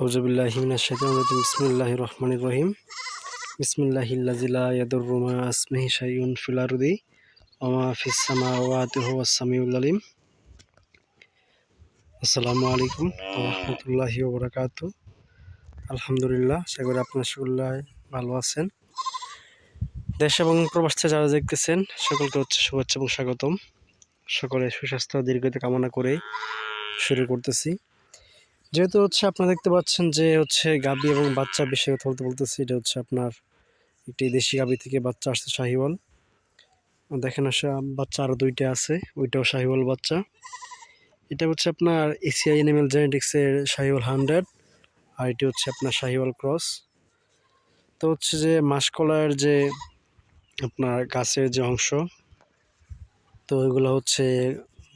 বিসমিল্লাহ রহমান রহিম। বিসমিল্লাহিল্লাজিলা ইয়াদুরুমা আসমিহি শাইউন ফিলারুদি ওমা ফিসামা ওয়াতিহুয়াসামিউল আলিম। আসসালামু আলাইকুম রহমতুল্লাহি ওবরাকাত আলহামদুলিল্লাহ, আশা আপনার সকল্লাহ ভালো আছেন। দেশ এবং প্রবাস যারা দেখতেছেন, সকলকে হচ্ছে শুভেচ্ছা এবং স্বাগতম। সকলে সুস্বাস্থ্য দীর্ঘতে কামনা করে শুরু করতেছি। যেহেতু হচ্ছে আপনারা দেখতে পাচ্ছেন যে হচ্ছে গাবি এবং বাচ্চা বিষয়ে কথা বলতে বলতেছি, এটা হচ্ছে আপনার একটি দেশি গাবি থেকে বাচ্চা আসছে শাহিওয়াল। দেখেন আসে, বাচ্চা আরও দুইটা আছে, ওইটাও শাহিওয়াল বাচ্চা। এটা হচ্ছে আপনার এসিআই এনিমেল জেনেটিক্সের শাহিওয়াল হান্ড্রেড, আর এটি হচ্ছে আপনার শাহিওয়াল ক্রস। তো হচ্ছে যে মাসকলার যে আপনার গাছের যে অংশ, তো ওইগুলো হচ্ছে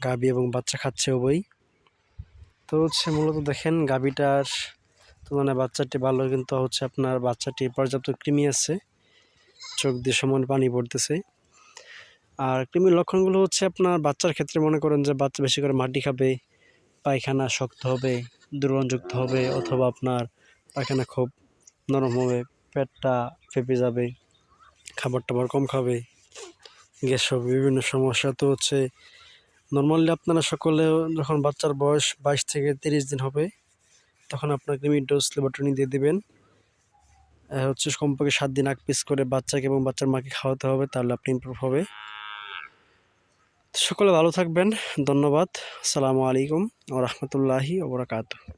গাবি এবং বাচ্চা খাচ্ছে ওই তো হচ্ছে মূলত দেখেন গাভীটার মানে বাচ্চাটি ভালো, কিন্তু হচ্ছে আপনার বাচ্চাটি পর্যাপ্ত কৃমি আছে। চোখ দিয়ে সমান পানি পড়তেছে। আর কৃমির লক্ষণগুলো হচ্ছে আপনার বাচ্চার ক্ষেত্রে মনে করেন যে বাচ্চা বেশি করে মাটি খাবে, পায়খানা শক্ত হবে, দুর্গন্ধযুক্ত হবে, অথবা আপনার পায়খানা খুব নরম হবে, পেটটা ফেপে যাবে খাবার টাবার কম খাবে, গ্যাস হবে, বিভিন্ন সমস্যা। তো হচ্ছে নর্মালি আপনারা সকলে যখন বাচ্চার বয়স বাইশ থেকে তিরিশ দিন হবে, তখন আপনার ক্রিমি ডোজ লেবটনি দিয়ে দেবেন। হচ্ছে কমপক্ষে সাত দিন আগ পিস করে বাচ্চাকে এবং বাচ্চার মাকে খাওয়াতে হবে, তাহলে আপনি ইম্প্রুভ হবে। সকলে ভালো থাকবেন, ধন্যবাদ। আসসালামু আলাইকুম ও রহমতুল্লাহি ওবরাকাত